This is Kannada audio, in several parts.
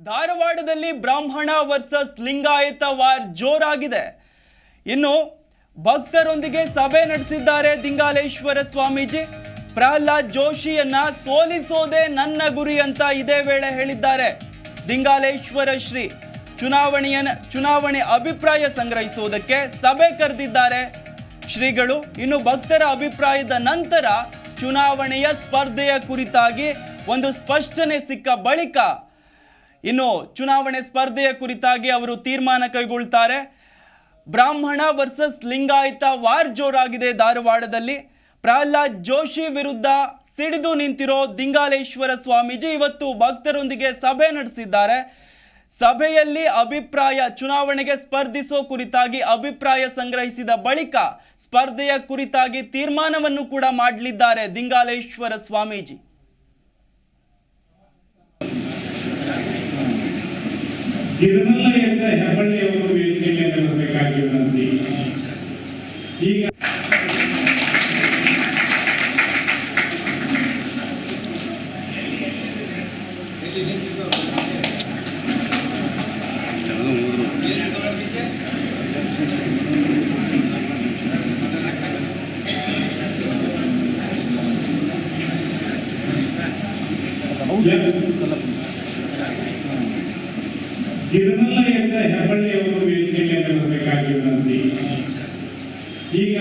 ಧಾರವಾಡದಲ್ಲಿ ಬ್ರಾಹ್ಮಣ ವರ್ಸಸ್ ಲಿಂಗಾಯತ ವಾರ್ ಜೋರಾಗಿದೆ. ಇನ್ನು ಭಕ್ತರೊಂದಿಗೆ ಸಭೆ ನಡೆಸಿದ್ದಾರೆ ದಿಂಗಾಲೇಶ್ವರ ಸ್ವಾಮೀಜಿ. ಪ್ರಹ್ಲಾದ್ ಜೋಶಿಯನ್ನ ಸೋಲಿಸೋದೇ ನನ್ನ ಗುರಿ ಅಂತ ಇದೇ ವೇಳೆ ಹೇಳಿದ್ದಾರೆ. ದಿಂಗಾಲೇಶ್ವರ ಶ್ರೀ ಚುನಾವಣೆಯ ಚುನಾವಣೆ ಅಭಿಪ್ರಾಯ ಸಂಗ್ರಹಿಸುವುದಕ್ಕೆ ಸಭೆ ಕರೆದಿದ್ದಾರೆ ಶ್ರೀಗಳು. ಇನ್ನು ಭಕ್ತರ ಅಭಿಪ್ರಾಯದ ನಂತರ ಚುನಾವಣೆಯ ಸ್ಪರ್ಧೆಯ ಕುರಿತಾಗಿ ಒಂದು ಸ್ಪಷ್ಟನೆ ಸಿಕ್ಕ ಬಳಿಕ ಇನ್ನು ಚುನಾವಣೆ ಸ್ಪರ್ಧೆಯ ಕುರಿತಾಗಿ ಅವರು ತೀರ್ಮಾನ ಕೈಗೊಳ್ತಾರೆ. ಬ್ರಾಹ್ಮಣ ವರ್ಸಸ್ ಲಿಂಗಾಯತ ವಾರ್ ಜೋರಾಗಿದೆ ಧಾರವಾಡದಲ್ಲಿ. ಪ್ರಹ್ಲಾದ್ ಜೋಶಿ ವಿರುದ್ಧ ಸಿಡಿದು ನಿಂತಿರೋ ದಿಂಗಾಲೇಶ್ವರ ಸ್ವಾಮೀಜಿ ಇವತ್ತು ಭಕ್ತರೊಂದಿಗೆ ಸಭೆ ನಡೆಸಿದ್ದಾರೆ. ಸಭೆಯಲ್ಲಿ ಅಭಿಪ್ರಾಯ ಚುನಾವಣೆಗೆ ಸ್ಪರ್ಧಿಸೋ ಕುರಿತಾಗಿ ಅಭಿಪ್ರಾಯ ಸಂಗ್ರಹಿಸಿದ ಬಳಿಕ ಸ್ಪರ್ಧೆಯ ಕುರಿತಾಗಿ ತೀರ್ಮಾನವನ್ನು ಕೂಡ ಮಾಡಲಿದ್ದಾರೆ ದಿಂಗಾಲೇಶ್ವರ ಸ್ವಾಮೀಜಿ. ಗಿರಿಮಲ್ಲಯ್ಯ ಹೆಬ್ಬಳ್ಳಿಯವರು ವೇದಿಕೆಯಲ್ಲಿ ಬರಬೇಕಾಗಿ ವಿನಂತಿ ಈಗ ಗಿರಿಮಲ್ಲಯ್ಯ ಹೆಬ್ಬಳ್ಳಿಯವರು ವೇದಿಕೆಯಲ್ಲಿ ಬರಬೇಕಾಗಿ ವಿನಂತಿ ಈಗ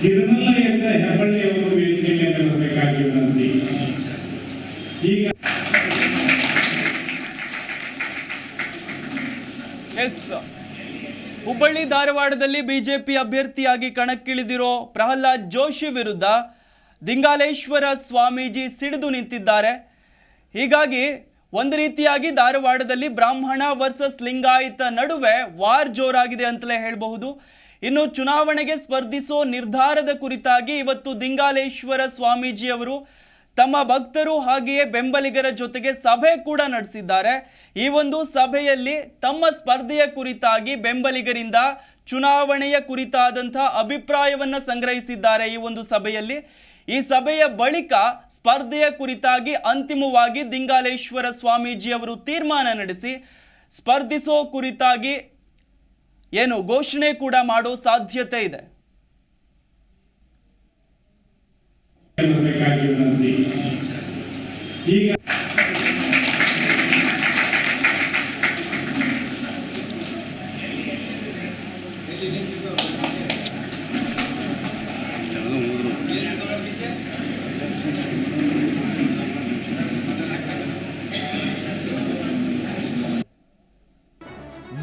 ಗಿರಿಮಲ್ಲಯ್ಯ ಹೆಬ್ಬಳ್ಳಿಯವರು ವೇದಿಕೆಯಲ್ಲಿ ಬರಬೇಕಾಗಿ ವಿನಂತಿ ಈಗ ಎಸ್. ಹುಬ್ಬಳ್ಳಿ ಧಾರವಾಡದಲ್ಲಿ ಬಿಜೆಪಿ ಅಭ್ಯರ್ಥಿಯಾಗಿ ಕಣಕ್ಕಿಳಿದಿರೋ ಪ್ರಹ್ಲಾದ್ ಜೋಶಿ ವಿರುದ್ಧ ದಿಂಗಾಲೇಶ್ವರ ಸ್ವಾಮೀಜಿ ಸಿಡಿದು ನಿಂತಿದ್ದಾರೆ. ಹೀಗಾಗಿ ಒಂದು ರೀತಿಯಾಗಿ ಧಾರವಾಡದಲ್ಲಿ ಬ್ರಾಹ್ಮಣ ವರ್ಸಸ್ ಲಿಂಗಾಯತ ನಡುವೆ ವಾರ್ ಜೋರಾಗಿದೆ ಅಂತಲೇ ಹೇಳಬಹುದು. ಇನ್ನು ಚುನಾವಣೆಗೆ ಸ್ಪರ್ಧಿಸೋ ನಿರ್ಧಾರದ ಕುರಿತಾಗಿ ಇವತ್ತು ದಿಂಗಾಲೇಶ್ವರ ಸ್ವಾಮೀಜಿ ಅವರು ತಮ್ಮ ಭಕ್ತರು ಹಾಗೆಯೇ ಬೆಂಬಲಿಗರ ಜೊತೆಗೆ ಸಭೆ ಕೂಡ ನಡೆಸಿದ್ದಾರೆ. ಈ ಒಂದು ಸಭೆಯಲ್ಲಿ ತಮ್ಮ ಸ್ಪರ್ಧೆಯ ಕುರಿತಾಗಿ ಬೆಂಬಲಿಗರಿಂದ ಚುನಾವಣೆಯ ಕುರಿತಾದಂತಹ ಅಭಿಪ್ರಾಯವನ್ನು ಸಂಗ್ರಹಿಸಿದ್ದಾರೆ ಈ ಒಂದು ಸಭೆಯಲ್ಲಿ. ಈ ಸಭೆಯ ಬಳಿಕ ಸ್ಪರ್ಧೆಯ ಕುರಿತಾಗಿ ಅಂತಿಮವಾಗಿ ದಿಂಗಾಲೇಶ್ವರ ಸ್ವಾಮೀಜಿ ಅವರು ತೀರ್ಮಾನ ನಡೆಸಿ, ಸ್ಪರ್ಧಿಸೋ ಕುರಿತಾಗಿ ಏನು ಘೋಷಣೆ ಕೂಡ ಮಾಡೋ ಸಾಧ್ಯತೆ ಇದೆ. ಈಗ